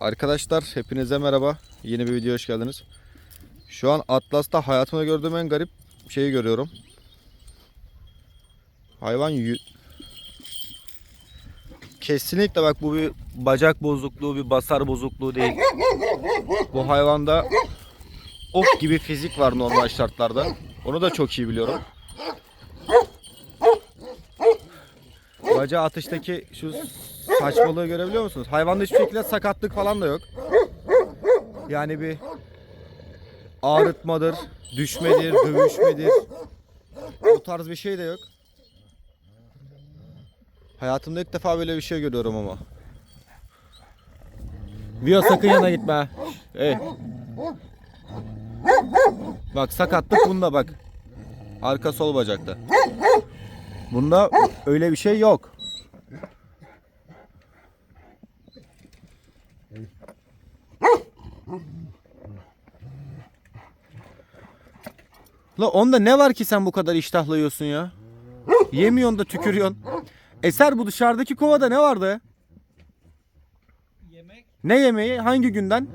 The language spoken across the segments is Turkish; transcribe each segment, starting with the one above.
Arkadaşlar hepinize merhaba. Yeni bir video hoş geldiniz. Şu an Atlas'ta hayatımda gördüğüm en garip şeyi görüyorum. Hayvan yü- Kesinlikle bak bu bir bacak bozukluğu, bir basar bozukluğu değil. Bu hayvanda ok gibi fizik var normal şartlarda. Onu da çok iyi biliyorum. Bacağı atıştaki şu saçmalığı görebiliyor musunuz? Hayvanda hiçbir şekilde sakatlık falan da yok. Yani bir ağrıtmadır, düşmedir, dövüşmedir. Bu tarz bir şey de yok. Hayatımda ilk defa böyle bir şey görüyorum ama. Vio sakın yana gitme. Hey. Bak sakatlık bunda bak. Arka sol bacakta. Bunda öyle bir şey yok. La onda ne var ki sen bu kadar iştahlıyorsun ya? Yemiyorsun da tükürüyorsun. Eser bu dışarıdaki kovada ne vardı? Yemek Ne yemeği? Hangi günden?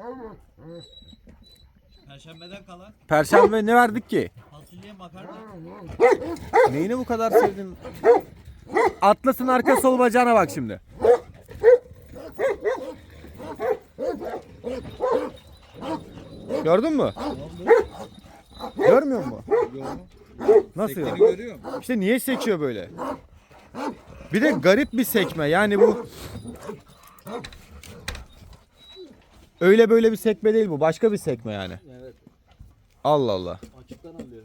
perşembeden kalan Perşembe ne verdik ki? fasulye makarna. Neyini bu kadar sevdin? Atlas'ın arka sol bacağına bak şimdi. Gördün mü? Görmüyor musun? Nasıl ya? İşte niye sekiyor böyle? Bir de garip bir sekme. Yani bu öyle böyle bir sekme değil bu. Başka bir sekme yani. Evet. Allah Allah. Açıktan alıyor.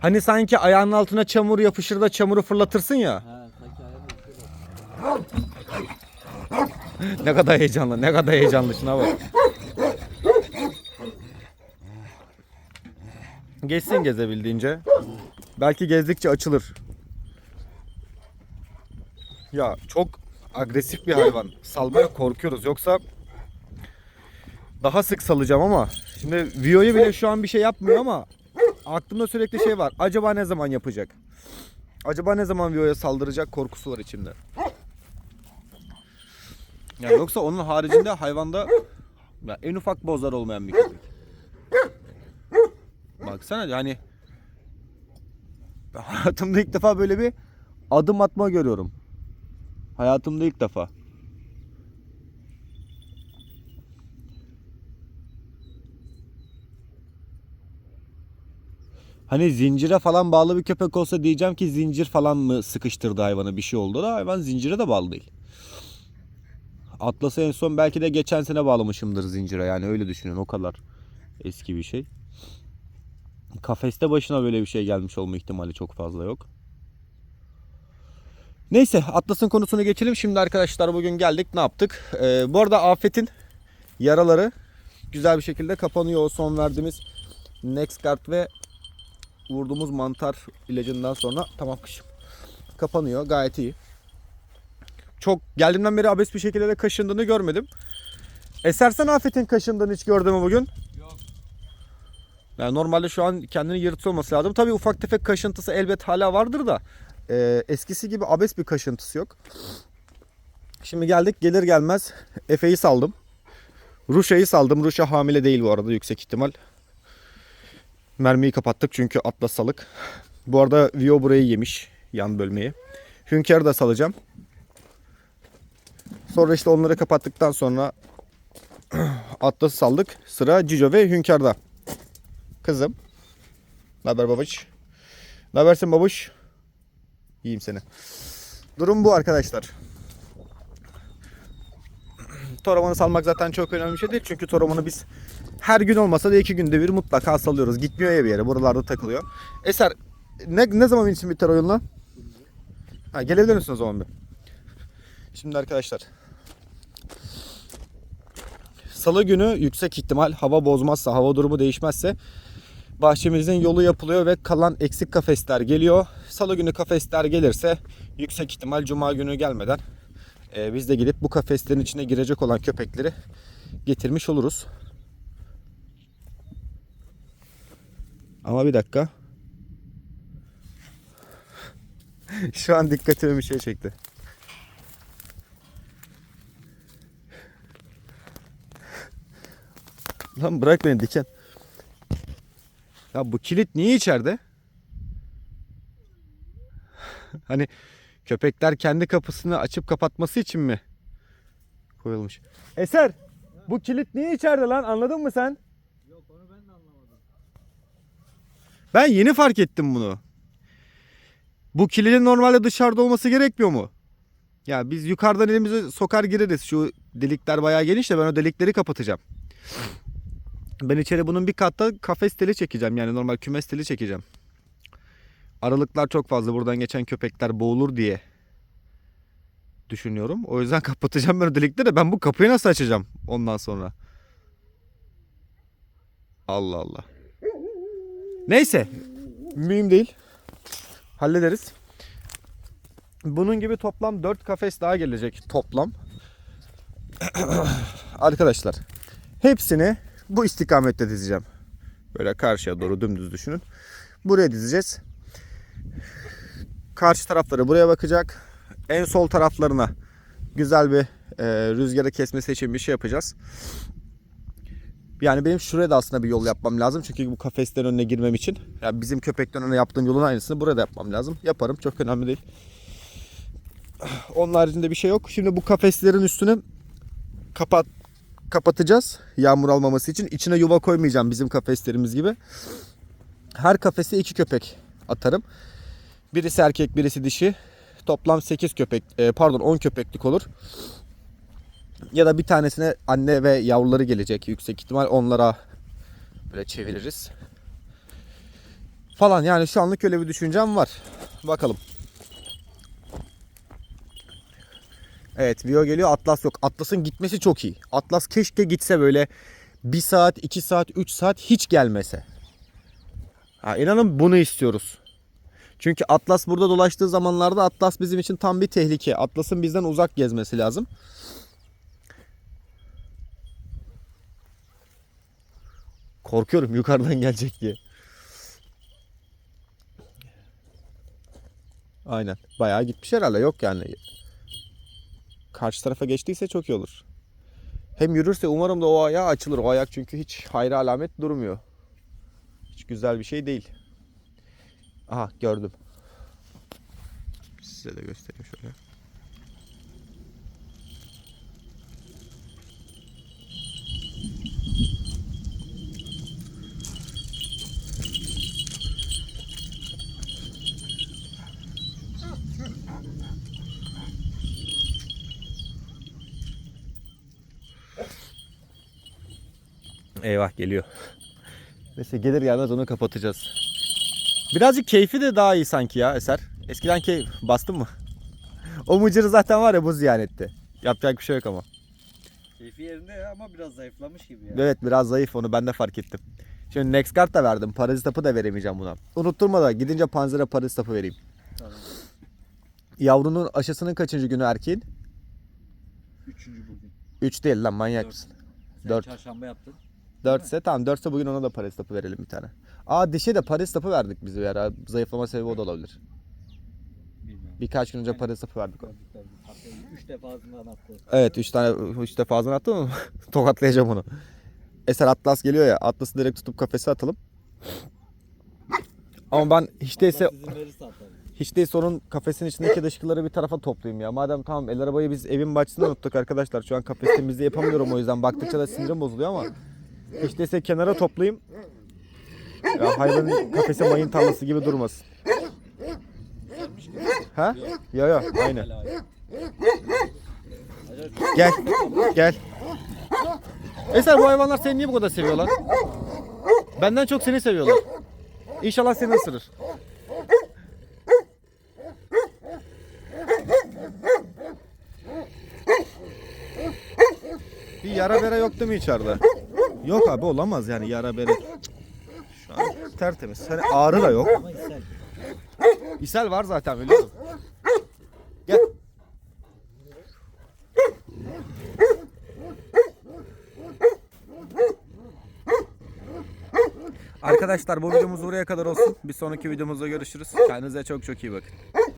Hani sanki ayağının altına çamur yapışır da çamuru fırlatırsın ya. Ha sanki ayağını Ne kadar heyecanlı, ne kadar heyecanlı şuna bak. Geçsin gezebildiğince. Belki gezdikçe açılır. Ya çok agresif bir hayvan. Salmaya korkuyoruz. Yoksa daha sık salacağım ama şimdi Vio'ya bile şu an bir şey yapmıyor ama aklımda sürekli şey var. Acaba ne zaman yapacak? Acaba ne zaman Vio'ya saldıracak korkusu var içimde. Ya yoksa onun haricinde hayvanda ya en ufak bozar olmayan bir köpek. Baksana yani ben hayatımda ilk defa böyle bir adım atma görüyorum. Hayatımda ilk defa. Hani zincire falan bağlı bir köpek olsa diyeceğim ki zincir falan mı sıkıştırdı hayvanı bir şey oldu da hayvan zincire de bağlı değil. Atlas'ı en son belki de geçen sene bağlamışımdır zincire yani öyle düşünün o kadar eski bir şey. Kafeste başına böyle bir şey gelmiş olma ihtimali çok fazla yok. Neyse Atlas'ın konusunu geçelim. Şimdi arkadaşlar bugün geldik ne yaptık? Ee, bu arada Afet'in yaraları güzel bir şekilde kapanıyor. O son verdiğimiz Nexgard ve vurduğumuz mantar ilacından sonra tamam kışım. Kapanıyor gayet iyi çok geldiğimden beri abes bir şekilde de kaşındığını görmedim. Eser sen Afet'in kaşındığını hiç gördün mü bugün? Yok. Yani normalde şu an kendini yırtıyor olması lazım. Tabii ufak tefek kaşıntısı elbet hala vardır da e, eskisi gibi abes bir kaşıntısı yok. Şimdi geldik gelir gelmez Efe'yi saldım. Ruşa'yı saldım. Ruşa hamile değil bu arada yüksek ihtimal. Mermiyi kapattık çünkü atlas salık. Bu arada Vio burayı yemiş yan bölmeyi. Hünkâr'ı da salacağım. Sonra işte onları kapattıktan sonra Atlas'ı saldık. Sıra Cico ve Hünkâr'da. Kızım. Ne haber babuş? Ne habersin babuş? İyiyim seni. Durum bu arkadaşlar. Toramanı salmak zaten çok önemli bir şey değil. Çünkü toramanı biz her gün olmasa da iki günde bir mutlaka salıyoruz. Gitmiyor ya bir yere. Buralarda takılıyor. Eser ne, ne zaman için biter oyunla? Ha, gelebilir misin o zaman bir? Şimdi arkadaşlar. Salı günü yüksek ihtimal hava bozmazsa, hava durumu değişmezse bahçemizin yolu yapılıyor ve kalan eksik kafesler geliyor. Salı günü kafesler gelirse yüksek ihtimal cuma günü gelmeden e, biz de gidip bu kafeslerin içine girecek olan köpekleri getirmiş oluruz. Ama bir dakika. Şu an dikkatimi bir şey çekti. Lan bırak beni diken. Ya bu kilit niye içeride? hani köpekler kendi kapısını açıp kapatması için mi koyulmuş? Eser, bu kilit niye içeride lan? Anladın mı sen? Yok onu ben de anlamadım. Ben yeni fark ettim bunu. Bu kilidin normalde dışarıda olması gerekmiyor mu? Ya biz yukarıdan elimizi sokar gireriz. Şu delikler bayağı geniş de ben o delikleri kapatacağım. Ben içeri bunun bir katta kafes teli çekeceğim. Yani normal kümes teli çekeceğim. Aralıklar çok fazla. Buradan geçen köpekler boğulur diye düşünüyorum. O yüzden kapatacağım ben delikleri de ben bu kapıyı nasıl açacağım ondan sonra? Allah Allah. Neyse. Mühim değil. Hallederiz. Bunun gibi toplam 4 kafes daha gelecek toplam. Arkadaşlar hepsini bu istikamette dizeceğim. Böyle karşıya doğru dümdüz düşünün. Buraya dizeceğiz. Karşı tarafları buraya bakacak. En sol taraflarına güzel bir e, rüzgarı kesmesi için bir şey yapacağız. Yani benim şuraya da aslında bir yol yapmam lazım. Çünkü bu kafeslerin önüne girmem için. Yani bizim köpekten önüne yaptığım yolun aynısını burada yapmam lazım. Yaparım. Çok önemli değil. Onun haricinde bir şey yok. Şimdi bu kafeslerin üstünü kapat kapatacağız. Yağmur almaması için. İçine yuva koymayacağım bizim kafeslerimiz gibi. Her kafese iki köpek atarım. Birisi erkek, birisi dişi. Toplam 8 köpek, e, pardon 10 köpeklik olur. Ya da bir tanesine anne ve yavruları gelecek yüksek ihtimal onlara böyle çeviririz. Falan yani şu anlık öyle bir düşüncem var. Bakalım. Evet Vio geliyor Atlas yok. Atlas'ın gitmesi çok iyi. Atlas keşke gitse böyle 1 saat, 2 saat, 3 saat hiç gelmese. Ha, inanın bunu istiyoruz. Çünkü Atlas burada dolaştığı zamanlarda Atlas bizim için tam bir tehlike. Atlas'ın bizden uzak gezmesi lazım. Korkuyorum yukarıdan gelecek diye. Aynen. Bayağı gitmiş herhalde. Yok yani. Karşı tarafa geçtiyse çok iyi olur. Hem yürürse umarım da o ayağı açılır. O ayak çünkü hiç hayra alamet durmuyor. Hiç güzel bir şey değil. Aha gördüm. Size de göstereyim şöyle. Eyvah geliyor. Neyse gelir gelmez onu kapatacağız. Birazcık keyfi de daha iyi sanki ya Eser. Eskiden keyif bastın mı? o mıcırı zaten var ya bu ziyan etti. Yapacak bir şey yok ama. Keyfi yerinde ama biraz zayıflamış gibi ya. Evet biraz zayıf onu ben de fark ettim. Şimdi next card da verdim. Parazitapı da veremeyeceğim buna. Unutturma da gidince panzere parazitapı vereyim. Tamam. Yavrunun aşısının kaçıncı günü erkeğin? Üçüncü bugün. 3 değil lan manyak Dört. mısın? Sen Dört. çarşamba yaptın. 4 ise tamam 4 ise bugün ona da parazitapı verelim bir tane. Aa dişe de parazitapı verdik biz bir ara. Zayıflama sebebi o da olabilir. Bilmiyorum. Birkaç gün önce verdik ona. Gördük, gördük. Hatta üç defa ağzından attı. Evet 3 tane 3 defa ağzına attım mı? Tokatlayacağım onu. Eser Atlas geliyor ya. Atlas'ı direkt tutup kafese atalım. Ama ben hiç değilse hiç değilse onun kafesin içindeki dışkıları bir tarafa toplayayım ya. Madem tamam el arabayı biz evin bahçesinde unuttuk arkadaşlar. Şu an kafes temizliği yapamıyorum o yüzden. Baktıkça da sinirim bozuluyor ama hiç değilse kenara toplayayım. Ya hayvanın kafesi mayın tarlası gibi durmasın. Ha? Ya ya aynen. Gel. Gel. Eser bu hayvanlar seni niye bu kadar seviyorlar? Benden çok seni seviyorlar. İnşallah seni ısırır. Bir yara bere yok değil mi içeride? Yok abi olamaz yani yara bere. Şu an tertemiz. Hani ağrı da yok. ama ishal. İshal var zaten biliyorum. Gel. Arkadaşlar bu videomuz buraya kadar olsun. Bir sonraki videomuzda görüşürüz. Kendinize çok çok iyi bakın.